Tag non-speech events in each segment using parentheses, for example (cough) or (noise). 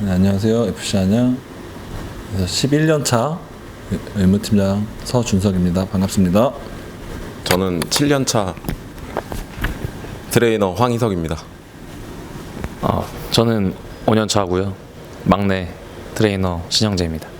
네, 안녕하세요. FC 안녕. 11년 차 의무팀장 서준석입니다. 반갑습니다. 저는 7년 차 트레이너 황희석입니다. 어, 저는 5년 차고요. 막내 트레이너 신영재입니다.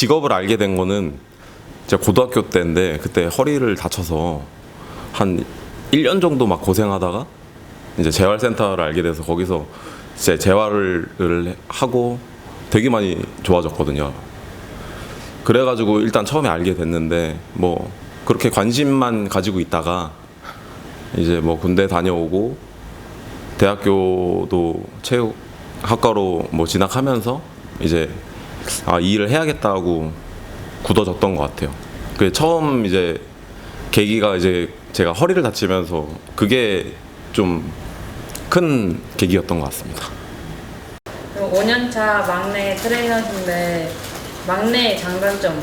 직업을 알게 된 거는 제가 고등학교 때인데 그때 허리를 다쳐서 한 1년 정도 막 고생하다가 이제 재활센터를 알게 돼서 거기서 이제 재활을 하고 되게 많이 좋아졌거든요. 그래가지고 일단 처음에 알게 됐는데 뭐 그렇게 관심만 가지고 있다가 이제 뭐 군대 다녀오고 대학교도 체육학과로 뭐 진학하면서 이제 아, 이 일을 해야겠다고 굳어졌던 것 같아요. 그 처음 이제 계기가 이제 제가 허리를 다치면서 그게 좀 큰 계기였던 것 같습니다. 5년차 막내 트레이너신데 막내의 장단점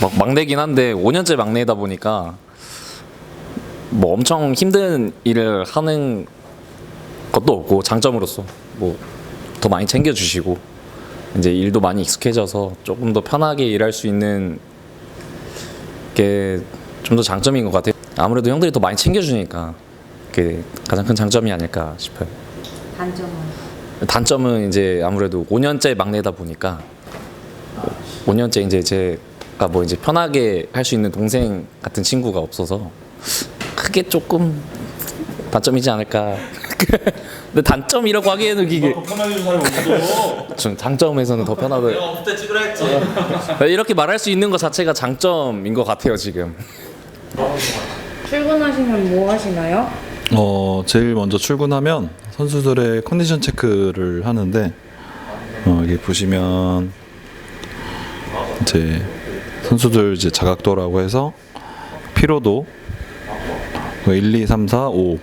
막 막내긴 한데 5년째 막내다 보니까 뭐 엄청 힘든 일을 하는 것도 없고 장점으로서 뭐 더 많이 챙겨주시고 이제 일도 많이 익숙해져서 조금 더 편하게 일할 수 있는 게 좀 더 장점인 것 같아요. 아무래도 형들이 더 많이 챙겨주니까 그게 가장 큰 장점이 아닐까 싶어요. 단점은 단점은 이제 아무래도 5년째 막내다 보니까 5년째 이제 제가 뭐 이제 편하게 할 수 있는 동생 같은 친구가 없어서 크게 조금 단점이지 않을까. (laughs) 근데 단점이라고 하기에는 이게 편하게 준 사람이 없어. 전 장점에서는 더 편하고 그때 찍으라 했지. 이렇게 말할 수 있는 것 자체가 장점인 것 같아요 지금. 출근하시면 뭐 하시나요? 어, 제일 먼저 출근하면 선수들의 컨디션 체크를 하는데 어, 여기 보시면 이제 선수들 이제 자각도라고 해서 피로도 1, 2, 3, 4, 5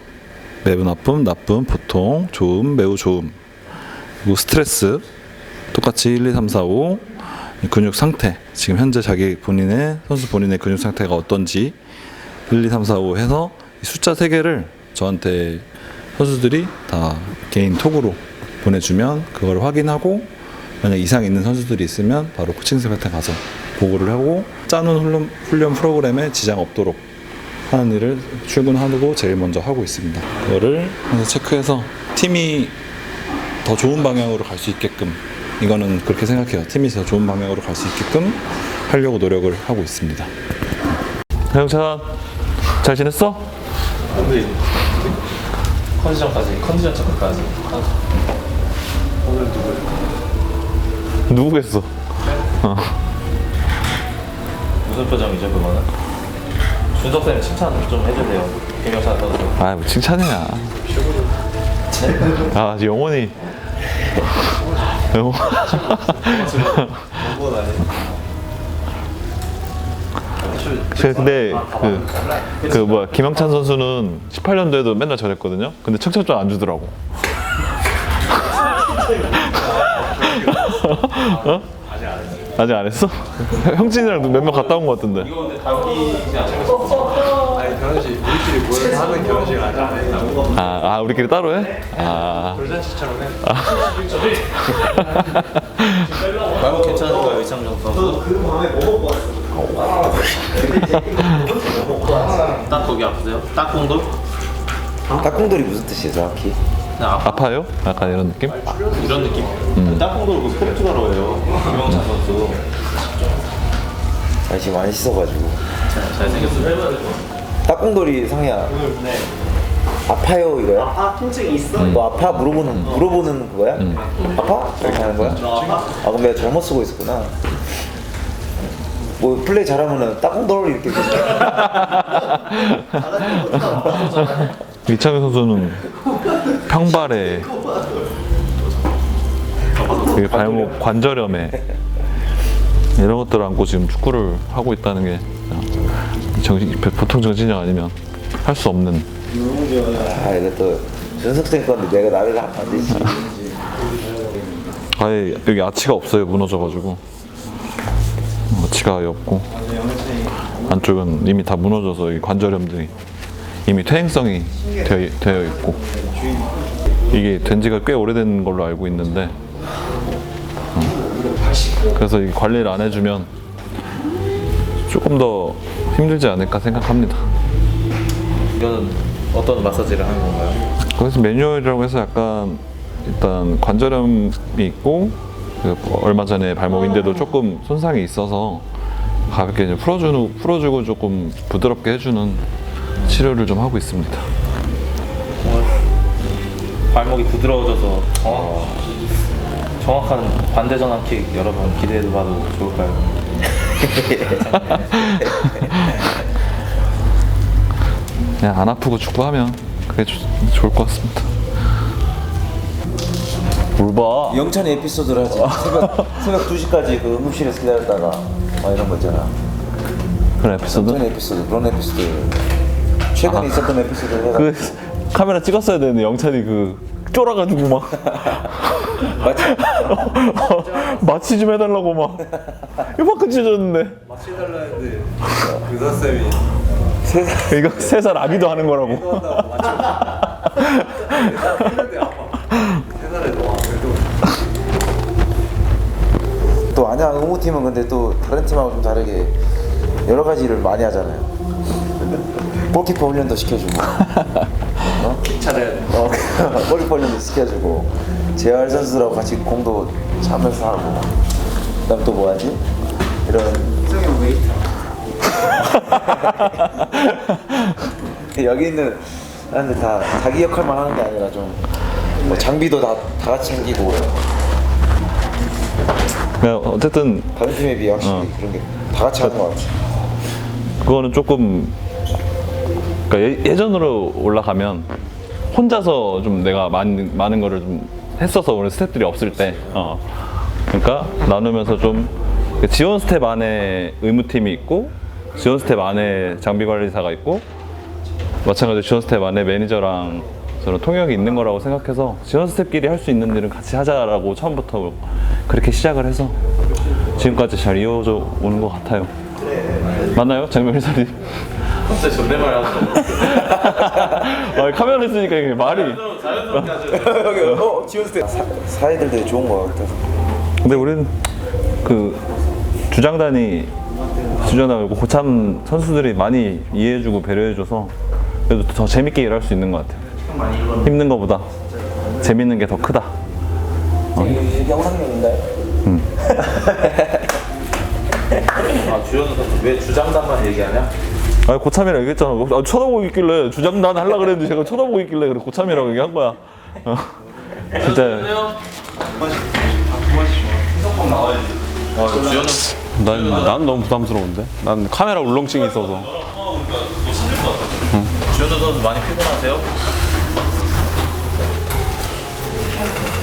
매우 나쁨, 나쁨, 보통, 좋음, 매우 좋음. 그리고 스트레스 똑같이 1, 2, 3, 4, 5 근육 상태. 지금 현재 자기 본인의 선수 본인의 근육 상태가 어떤지 1, 2, 3, 4, 5 해서 이 숫자 3개를 저한테 선수들이 다 개인 톡으로 보내주면 그걸 확인하고 만약 이상 있는 선수들이 있으면 바로 코칭스한테 가서 보고를 하고 짜놓은 훈련, 훈련 프로그램에 지장 없도록 하는 일을 출근하고 제일 먼저 하고 있습니다. 그거를 항상 체크해서 팀이 더 좋은 방향으로 갈 수 있게끔 이거는 그렇게 생각해요. 팀이 더 좋은 방향으로 갈 수 있게끔 하려고 노력을 하고 있습니다. 형찬 잘 지냈어? 컨디션까지 컨디션 체크까지. 누구겠어? 무슨 표정이죠 그거는? 준석 쌤 칭찬 좀 해주세요. 김영찬 선수. 아, 뭐 칭찬이야. 아, 영원히. 영원. (laughs) 그건 아니. 근데 그, 그 뭐야 김영찬 선수는 18년도에도 맨날 저랬거든요. 근데 척척점 안 주더라고. (laughs) 어? 아직 안 했어? (laughs) 형진이랑 몇명 갔다 온 것 같던데. 아니 결혼식 우리끼리 모여서 하는 결혼식 했다고. 아, 아 우리끼리 따로 해? 아, 돌잔치처럼 해. 마음 괜찮은가요 이창정 선수? 딱 거기 아프세요? 딱 공돌? 딱 공돌이 무슨 뜻이에요 정확히? 아파 아파요? 약간 이런 느낌? 이런 느낌? 딱 공돌 그 포르투갈어예요. 김영찬 선수. 날씨 많이 씻어가지고 잘생겼어요. 딱공돌이 상이야 아파요 이거야? 아파 통증이 있어? 너 아파 물어보는 물어보는 그거야? 아파? 이렇게 하는 거야? 아 그럼 내가 잘못 쓰고 있었구나 뭐 플레이 잘하면은 딱공돌 이렇게 (laughs) (laughs) 이창현 선수는 평발에. 이 발목 관절염에 이런 것들을 안고 지금 축구를 하고 있다는 게 정신 보통 정신력 아니면 할 수 없는. 아 이거 또 준석생 건데 내가 나를 안 되지. 아예 여기 아치가 없어요 무너져가지고. 아치가 아예 없고. 안쪽은 이미 다 무너져서 이 관절염들이 이미 퇴행성이 되어, 되어 있고 이게 된 지가 꽤 오래된 걸로 알고 있는데 어. 그래서 이 관리를 안 해주면 조금 더 힘들지 않을까 생각합니다 이거는 어떤 마사지를 하는 건가요? 거기서 매뉴얼이라고 해서 약간 일단 관절염이 있고 그 얼마 전에 발목인데도 조금 손상이 있어서 가볍게 풀어주고 조금 부드럽게 해주는 치료를 좀 하고 있습니다. 발목이 부드러워져서 정확, 정확한 반대 전환킥 여러분 기대해 봐도 좋을까요? (laughs) 그냥 안 아프고 축구하면 그게 조- 좋을 것 같습니다. 뭘 봐? 영찬이 에피소드를 하지. 새벽 새벽 2시까지 그 응급실에서 기다렸다가 막 이런 거 있잖아. 그런 에피소드? 영찬이 에피소드 그런 에피소드. 최근에 있었던 에피소드를 해가. 그 카메라 찍었어야 되는데 영찬이 그 쫄아가지고 막? (laughs) 마취 좀 해달라고 막 이만큼 찢어졌는데 이거 세 살 아기도 하는 거라고 또 안양 응우팀은 근데 또 다른 팀하고 좀 다르게 여러 가지 일을 많이 하잖아요. 골키퍼 훈련도 시켜주고, (laughs) 어? 차를 어, (laughs) 골키퍼 훈련도 시켜주고, 재활 선수들하고 같이 공도 차면서 하고, 그다음 또 뭐하지? 이런 (laughs) 여기 있는 사람들 다 자기 역할만 하는 게 아니라 좀 뭐 장비도 다, 다 같이 챙기고 그냥 어쨌든 다른 팀에 비해 확실히 어. 그런 게 다 같이 하는 것 같아. 그거는 조금 그러니까 예, 전으로 올라가면 혼자서 좀 내가 많은 많은 거를 좀 했어서 오늘 스태프들이 없을 때 어. 그러니까 나누면서 좀 지원 스텝 안에 의무팀이 있고 지원 스텝 안에 장비 관리사가 있고 마찬가지로 지원 스텝 안에 매니저랑 저는 통역이 있는 거라고 생각해서 지원 스텝끼리 할 수 있는 일은 같이 하자라고 처음부터 그렇게 시작을 해서 지금까지 잘 이어져 오는 것 같아요. 맞나요, 장명 회사님? 갑자기 존댓말 거 (laughs) 아, 카메라 있으니까 이게 말이. 자연스럽게 하죠 (laughs) 어, 지원 스텝. 사이들 되게 좋은 것 같아서. 근데 우리는 그 주장단이 주장단이고 고참 선수들이 많이 이해해주고 배려해줘서 그래도 더 재밌게 일할 수 있는 것 같아요. 힘든 것보다 재밌는 게 더 크다. 영상용인가요? 아 주현우 선수 왜 주장단만 얘기하냐? 아 고참이라 얘기했잖아. 아, 쳐다보고 있길래 주장단 하려 그랬는데 제가 쳐다보고 있길래 그래 고참이라고 얘기한 거야. 어. 진짜 어 주현우 난, 난 너무 부담스러운데? 난 카메라 울렁증이 있어서. 선수 많이 피곤하세요?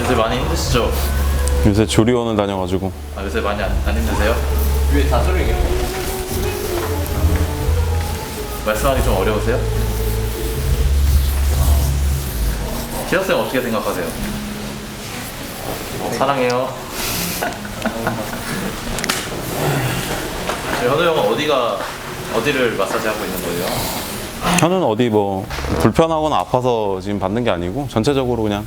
요새 많이 힘드시죠? 요새 조리원을 다녀가지고. 아 요새 많이 안, 안 힘드세요? 위에 다 소리게 말씀하기 좀 어려우세요? 기혁 쌤 어떻게 생각하세요? 어, 사랑해요. (laughs) 현우 형은 어디가 어디를 마사지 하고 있는 거예요? 현우는 어디 뭐 불편하거나 아파서 지금 받는 게 아니고 전체적으로 그냥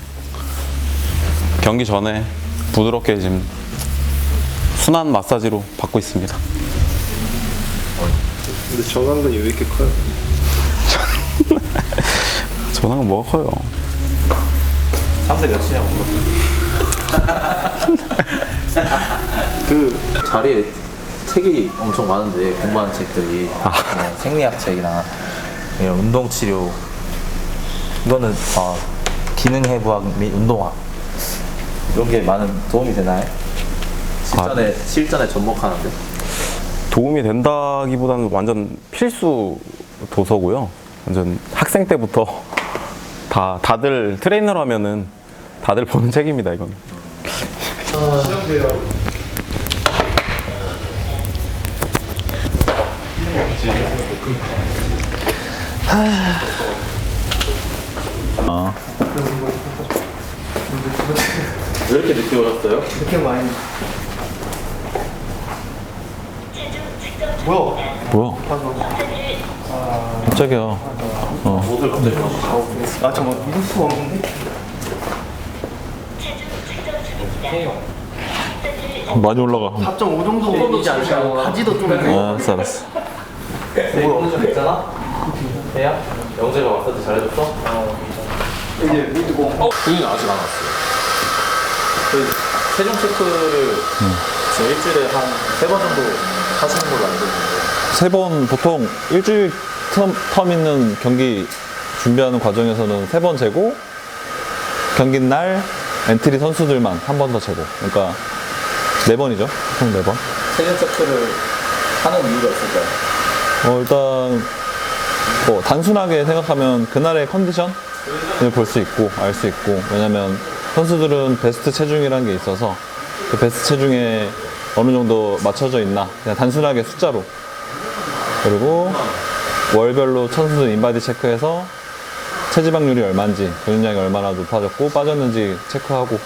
경기 전에 부드럽게 지금 순한 마사지로 받고 있습니다. 근데 전완근이 왜 이렇게 커요? (laughs) 전화가 뭐가 커요? 3세 몇이냐고 (laughs) 그 자리에 책이 엄청 많은데 공부하는 책들이 뭐 생리학 책이나 이런 운동 치료 이거는 어, 기능 해부학 및 운동학 이런 게 많은 도움이 되나요? 실전에 실전에 접목하는데 도움이 된다기보다는 완전 필수 도서고요. 완전 학생 때부터 (laughs) 다 다들 트레이너로 하면은 다들 보는 책입니다. 이건. 왜 이렇게 늦게 오셨어요? 뭐야? 깜짝이야. 어. 아저뭐 믿을 수가 없는데 많이 올라가. 4.5 정도 되지 않을까 바지도 좀 아, 알았어, 알았어. 오늘 괜찮아? 해야? 영재가 왔을 때 잘해줬어? 그게 아직 안 왔어요. 그 체중 체크를 지금 일주일에 한 세 번 정도 하시는 걸로 알고 있는데. 세 번 보통 일주일 텀, 텀 있는 경기 준비하는 과정에서는 세 번 재고 경기 날 엔트리 선수들만 한 번 더 재고. 그러니까 네 번이죠? 총 네 번. 체중 체크를 하는 이유가 있을까요? 어, 일단 뭐 단순하게 생각하면 그날의 컨디션을 볼 수 있고 알 수 있고. 왜냐면 선수들은 베스트 체중이라는 게 있어서 그 베스트 체중에 어느 정도 맞춰져 있나 그냥 단순하게 숫자로 그리고 월별로 선수들 인바디 체크해서 체지방률이 얼마인지 근육량이 얼마나 높아졌고 빠졌는지 체크하고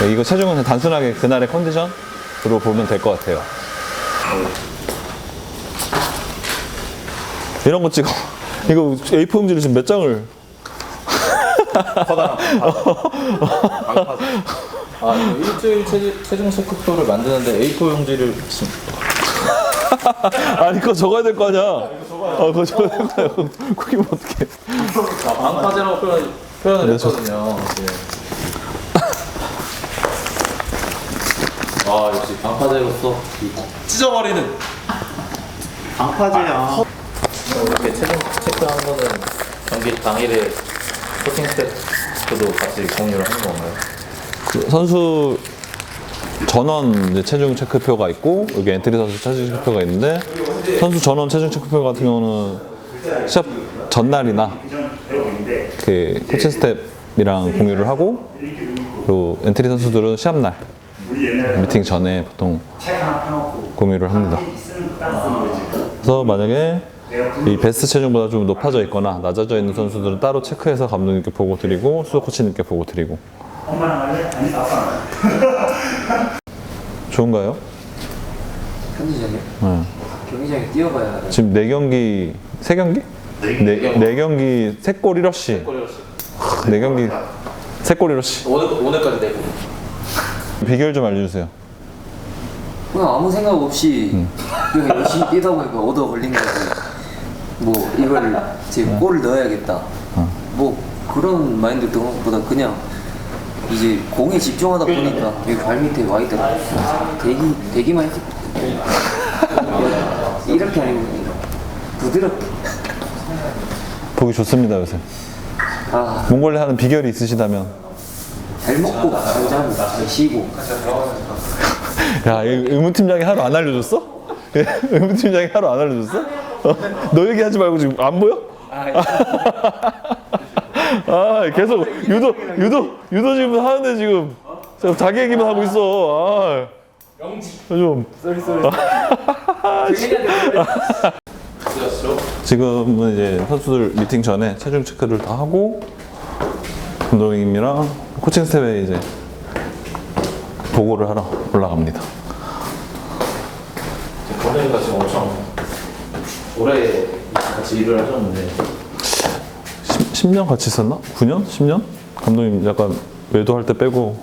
네, 이거 체중은 그냥 단순하게 그날의 컨디션으로 보면 될 것 같아요. 이런 거 찍어. (laughs) 이거 A4 용지를 지금 몇 장을. 아이 (laughs) 거 일주일 체, 체중 체크표를 만드는데 A4 용지를 (laughs) 아니, 그거 적어야 될 거 아니야. 아, 그거 적어야 될 거야. 그게 뭐 어떡해. 아, 방파제라고 표현, 표현을 네, 저- 했거든요. 네. 아 역시 방파제로서 찢어버리는 방파제야. 이렇게 체중 체크한 거는 경기 당일에 코칭 스태프도 같이 공유를 하는 건가요? 그 선수 전원 체중 체크표가 있고, 여기 엔트리 선수 체중 체크표가 있는데, 선수 전원 체중 체크표 같은 경우는 시합 전날이나 그 코칭 스텝이랑 공유를 하고, 그리고 엔트리 선수들은 시합 날 미팅 전에 보통 공유를 합니다. 그래서 만약에 이 베스트 체중보다 좀 높아져 있거나 낮아져 있는 선수들은 따로 체크해서 감독님께 보고 드리고 수석 코치님께 보고 드리고 (laughs) 좋은가요? 편의점에? 네. 경기장에 뛰어가야 지금 네 경기 세 경기? 네, 네 경기 세골 1러시. 네 경기 세골 1러시. 오늘 오늘까지 내고 (laughs) 비결 좀 알려주세요. 그냥 아무 생각 없이 그냥 열심히 뛰다 보니까 얻어 걸린 거지. 뭐 이걸 지금 골을 넣어야겠다. 뭐 그런 마인드 든 것보다 그냥 이제 공에 집중하다 보니까 여기 발 밑에 와 있더라고 대기 대기만 했을 이렇게 아니고 부드럽게 보기 좋습니다 요새 아잘 몽골레 하는 비결이 있으시다면 먹고 잘 자고 잘 쉬고 야, 이 의무팀장이 하루 안 알려줬어? 예? (laughs) 의무팀장이 하루 안 알려줬어? 어? 너 얘기하지 말고 지금 안 보여? 아, (laughs) 계속 유도, 유도, 유도 지금 하는데 지금 지금 자기 얘기만 하고 있어. 아, 좀. (laughs) 지금은 이제 선수들 미팅 전에 체중 체크를 다 하고 감독님이랑 코칭 스텝에 이제 보고를 하러 올라갑니다. 감독님과 지금 엄청 오래 같이 일을 하셨는데 10, 년 같이 있었나? 9년? 10년? 감독님 약간 외도할 때 빼고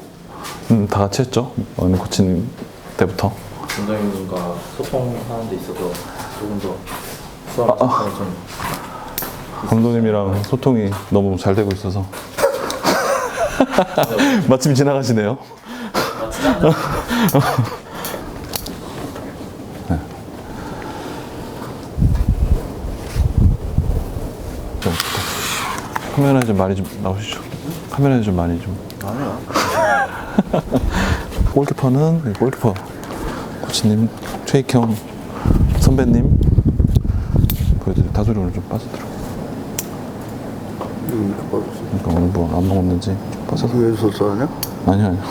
음, 다 같이 했죠. 어느 코치님 때부터. 감독님과 소통하는 데 있어서 조금 더 수월한 아, 좀 감독님이랑 소통이 너무 잘 되고 있어서. (laughs) 마침 지나가시네요. (laughs) 카메라에 좀 많이 좀 나오시죠. 카메라에 좀 많이 좀. 아니요. (laughs) 골키퍼는 네, 골키퍼 코치님 최익형 선배님 보여드려 다소리 오늘 좀 빠지더라고. 그러니까 오늘 뭐안 먹었는지 좀 빠져서. 왜 소소하냐? 아니요, 아니요.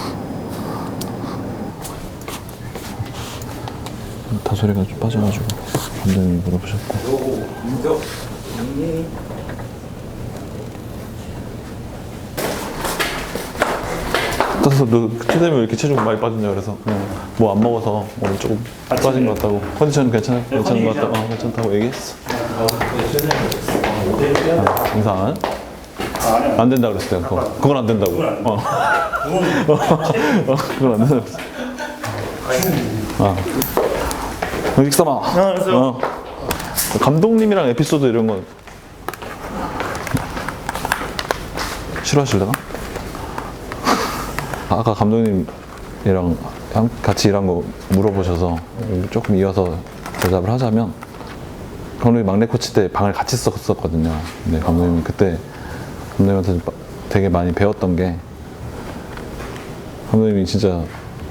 다소리가 좀 빠져가지고. 감독님 물어보셨고. 그래서 너 최대면 왜 이렇게 체중 많이 빠졌냐 그래서 뭐 안 먹어서 오늘 조금 빠진 것 같다고. 컨디션 괜찮아 괜찮은 것 같다 어 괜찮다고 얘기했어. 어, 등산 안 된다 그랬을 때 그거. 그건 안 된다고. 어. (laughs) 어, 그건 안 된다고 그랬어. 아. 식사마. 어. 감독님이랑 에피소드 이런 건 싫어하실래나? 아까 감독님이랑 한- 같이 일한 거 물어보셔서 조금 이어서 대답을 하자면 감독님 막내 코치 때 방을 같이 썼었거든요. 근데 감독님이 그때 감독님한테 바- 되게 많이 배웠던 게 감독님이 진짜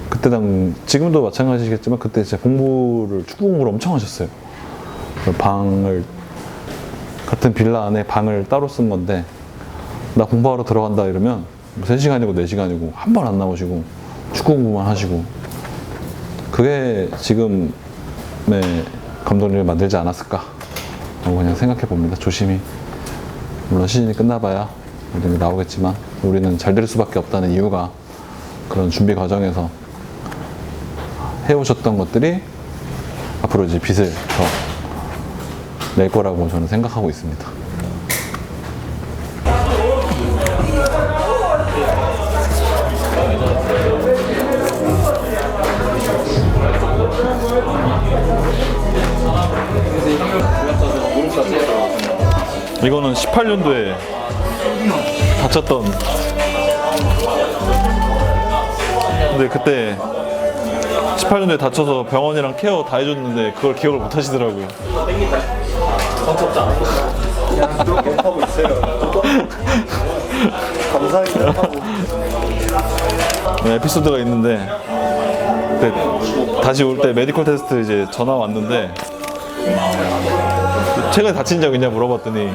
그때 당 지금도 마찬가지겠지만 그때 진짜 공부를 축구 공부를 엄청 하셨어요. 그 방을 같은 빌라 안에 방을 따로 쓴 건데 나 공부하러 들어간다 이러면 3시간이고 4시간이고 한 번 안 나오시고 축구 공부만 하시고. 그게 지금의 감독님을 만들지 않았을까? 라고 그냥 생각해 봅니다. 조심히. 물론 시즌이 끝나봐야 우리는 나오겠지만 우리는 잘 될 수밖에 없다는 이유가 그런 준비 과정에서 해오셨던 것들이 앞으로 이제 빚을 더 낼 거라고 저는 생각하고 있습니다. 이거는 18년도에 다쳤던. 근데 그때 18년도에 다쳐서 병원이랑 케어 다 해줬는데 그걸 기억을 못 하시더라고요. 네, 에피소드가 있는데 그때 다시 올 때 메디컬 테스트 이제 전화 왔는데 최근에 다친 적 있냐 물어봤더니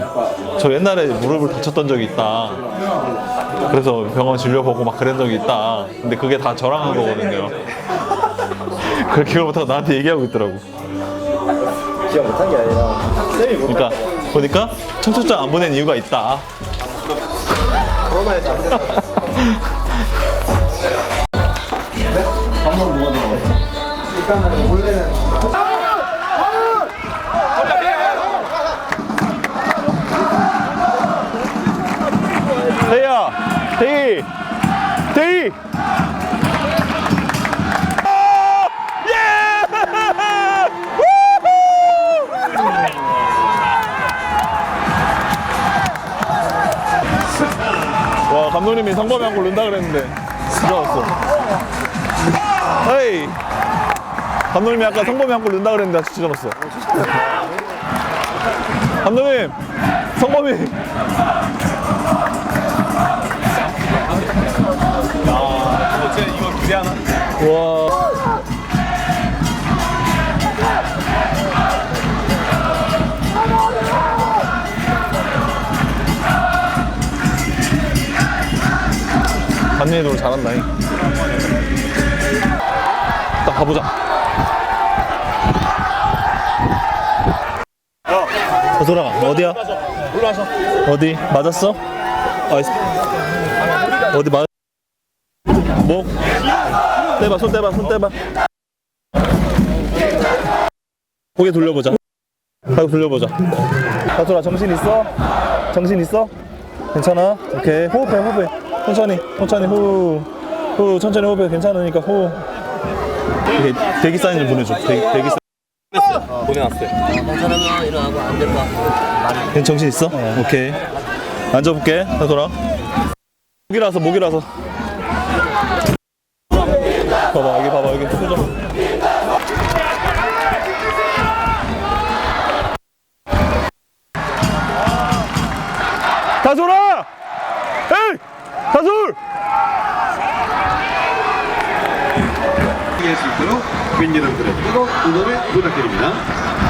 저 옛날에 무릎을 다쳤던 적이 있다. 그래서 병원 진료 보고 막 그런 적이 있다. 근데 그게 다 저랑 한 거거든요. 그걸 기억 못하고 나한테 얘기하고 있더라고. 기억 못한 게 아니라 쌤이 못 그러니까 보니까 청첩장 안 보낸 이유가 있다. 코로나에 잘 됐어. 방금 뭐가 나와? 일단 대희, 대희. 와 감독님이 성범이 한골 넣는다 그랬는데 들어왔어. 헤이. 감독님이 아까 성범이 한골 넣는다 그랬는데 진짜 넣었어. 감독님, 성범이. 기대하나? 와. 단민이 노래 잘한다잉. 딱 가보자. 어소라 어디야? 올라와서. 어디? 맞았어? 아, 어디 맞? 목 떼봐 손 떼봐 손 떼봐. 고개 돌려보자. 하고 돌려보자. 가솔아 정신 있어? 정신 있어? 괜찮아? 오케이. 호흡해 호흡해. 천천히 천천히 호흡. 호흡 천천히 호흡해. 괜찮으니까 호흡. 이렇게 대기 사인 좀 보내줘. 대기, 대기 사인. 괜찮아 일어나고 안 된다. 괜찮 정신 있어? 오케이. 앉아볼게 가솔아. 목이라서 목이라서 봐봐 여기 봐봐 여기 표정 다솔아! 에이! 다솔! 할수 있도록 팬 여러분들의 뜨거운 응원을 부탁드립니다.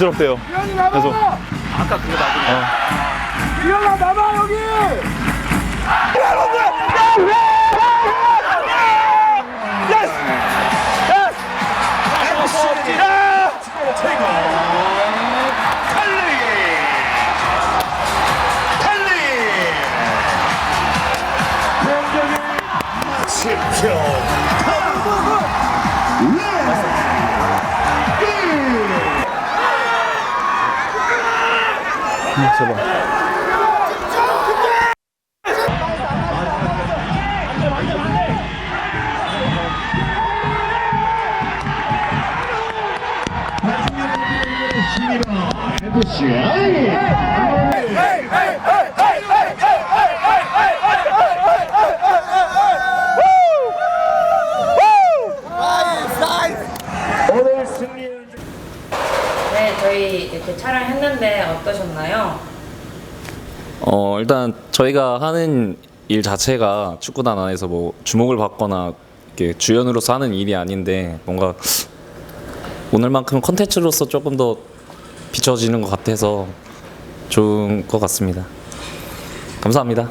럽대요. 계속. 네, 저희 이렇게 촬영했는데 어떠셨나요? 어 일단 저희가 하는 일 자체가 축구단 안에서 뭐 주목을 받거나 이렇게 주연으로서 하는 일이 아닌데 뭔가 오늘만큼 컨텐츠로서 조금 더 비춰지는 것 같아서 좋은 것 같습니다. 감사합니다.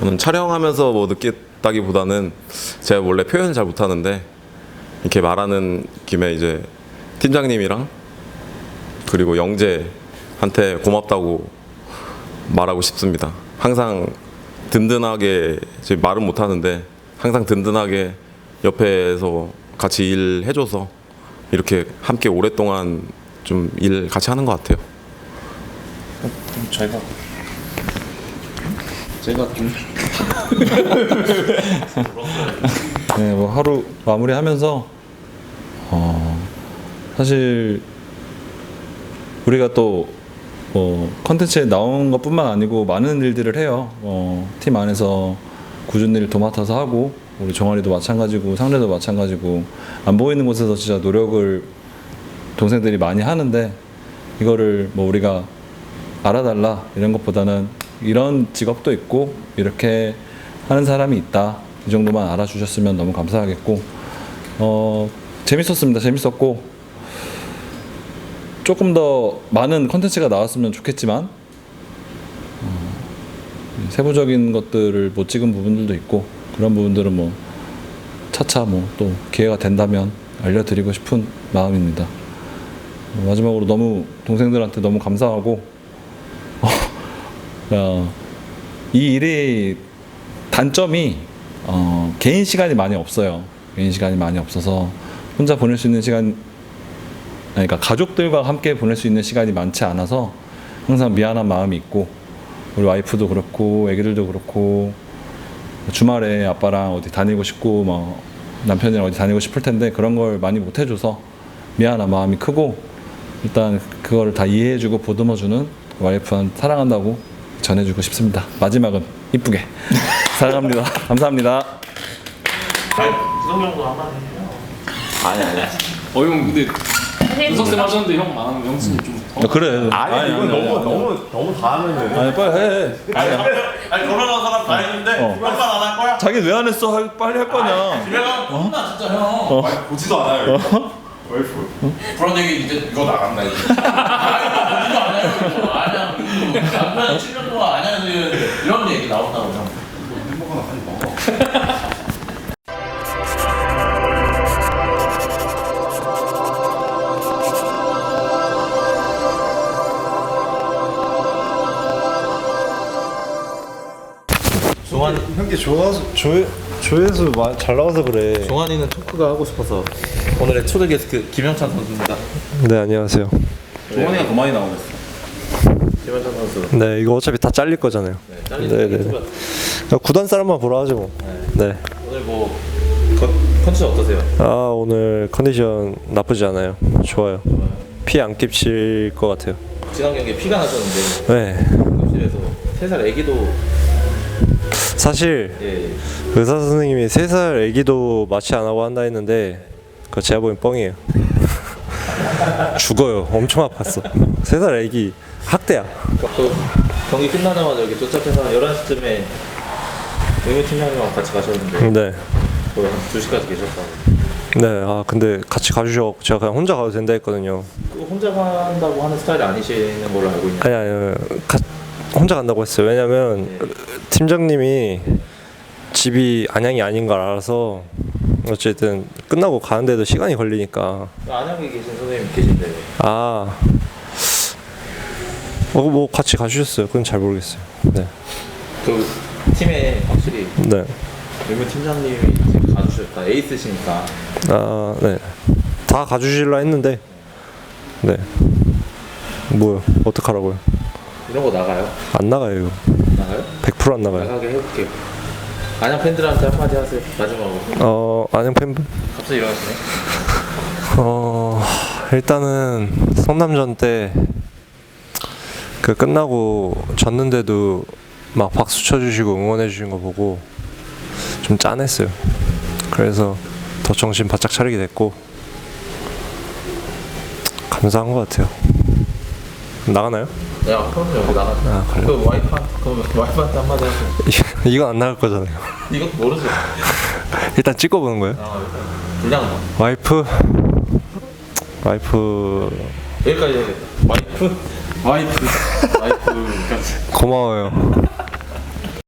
저는 촬영하면서 뭐 느꼈다기보다는 제가 원래 표현 잘 못하는데 이렇게 말하는 김에 이제 팀장님이랑 그리고 영재한테 고맙다고 말하고 싶습니다. 항상 든든하게 제 말은 못 하는데 항상 든든하게 옆에서 같이 일해줘서 이렇게 함께 오랫동안 좀 일 같이 하는 것 같아요. 저희가 제가 좀 (laughs) 네, 뭐 하루 마무리하면서 어, 사실 우리가 또 뭐 컨텐츠에 나온 것뿐만 아니고 많은 일들을 해요. 어, 팀 안에서 굳은 일 도맡아서 하고 우리 종아리도 마찬가지고 상대도 마찬가지고 안 보이는 곳에서 진짜 노력을 동생들이 많이 하는데 이거를 뭐 우리가 알아달라 이런 것보다는 이런 직업도 있고 이렇게 하는 사람이 있다 이 정도만 알아주셨으면 너무 감사하겠고 어 재밌었습니다 재밌었고 조금 더 많은 컨텐츠가 나왔으면 좋겠지만 어, 세부적인 것들을 못 찍은 부분들도 있고 그런 부분들은 뭐 차차 뭐 또 기회가 된다면 알려드리고 싶은 마음입니다. 어, 마지막으로 너무 동생들한테 너무 감사하고 (laughs) 어, 이 일의 단점이 어, 개인 시간이 많이 없어요. 개인 시간이 많이 없어서 혼자 보낼 수 있는 시간, 그러니까 가족들과 함께 보낼 수 있는 시간이 많지 않아서 항상 미안한 마음이 있고 우리 와이프도 그렇고 애기들도 그렇고 주말에 아빠랑 어디 다니고 싶고 뭐 남편이랑 어디 다니고 싶을 텐데 그런 걸 많이 못 해줘서 미안한 마음이 크고 일단 그거를 다 이해해주고 보듬어주는 와이프한 사랑한다고 전해주고 싶습니다. 마지막은 이쁘게 (laughs) 사랑합니다. 감사합니다. 어형 근데 윤석쌤 하셨는데 형 말하면 영순이 좀 그래. 아니, 이건 너무 너무 너무 다 하면은 아니 빨리 해. 아니, 아니 결혼한 사람 다 했는데 어. 한판 안할 거야? 자기 왜 안 했어? 할- 빨리 할 거냐? 집에 가면 혼나 진짜 형. 아니, 보지도 않아요. 와이프. 그런 얘기 이제 이거 나간다 이제. 아, 보지도 않아요. 이거. 아니야. 남편 7년 동안 안 하는 이런 얘기 나온다고 형. 햄버거나 빨리 먹어. 종환 형께 좋아서 조 조회수 마- 잘 나와서 그래. 종환이는 토크가 하고 싶어서 오늘의 초대 게스트 김영찬 선수입니다. 네 안녕하세요. 종원이가 더 많이 나오겠어. 김영찬 선수. 네 이거 어차피 다 잘릴 거잖아요. 네, 네, 유튜브. 그냥 구단 사람만 보라 하죠 뭐. 네. 오늘 뭐 컨- 컨디션 어떠세요? 아 오늘 컨디션 나쁘지 않아요. 좋아요. 피 안 끼칠 것 같아요. 지난 경기에 피가 나셨는데 네. 응급실에서 3살 아기도 사실 예, 의사 선생님이 3살 아기도 마취 안 하고 한다 했는데 그거 제가 보기엔 뻥이에요. (laughs) 죽어요. 엄청 아팠어. 3살 아기 학대야. 그 경기 끝나자마자 이렇게 도착해서 11시쯤에 의무팀장님하고 같이 가셨는데 네. 거의 한 2시까지 계셨다고 네. 아 근데 같이 가주셔. 제가 그냥 혼자 가도 된다 했거든요. 그 혼자 간다고 하는 스타일이 아니시는 걸로 알고 있는데 아니 아니 가, 혼자 간다고 했어요. 왜냐면 팀장님이 집이 안양이 아닌 걸 알아서 어쨌든 끝나고 가는데도 시간이 걸리니까 안양에 계신 선생님 계신데 아. 어, 뭐 같이 가주셨어요. 그건 잘 모르겠어요. 네. 그 팀에 확실히 네. 의무팀장님이 지금 가주셨다 에이스시니까 아, 네. 다 가주실라 했는데 네. 뭐요? 어떡하라고요? 이런 거 나가요? 안 나가요. 나가요? 100%안 나가요. 나가게 해볼게요 안양 팬들한테 한마디 하세요 마지막으로 어, 안녕 팬분? 갑자기 일어나시네 어 일단은 성남전 때 그 끝나고 졌는데도 막 박수 쳐주시고 응원해 주신 거 보고 좀 짠했어요. 그래서 더 정신 바짝 차리게 됐고 감사한 것 같아요. 나가나요? 야 그럼 여기 나가 아, 그래요? 그 와이프한테 그 와이프한테 한마디 하세요 (laughs) 이건 안 나갈 거잖아요. 이것도 모르죠 일단 찍어보는 거예요. 아 일단 분량 와이프? 와이프. 여기까지 해야겠다. 와이프? 와이프. 와이프. 고마워요.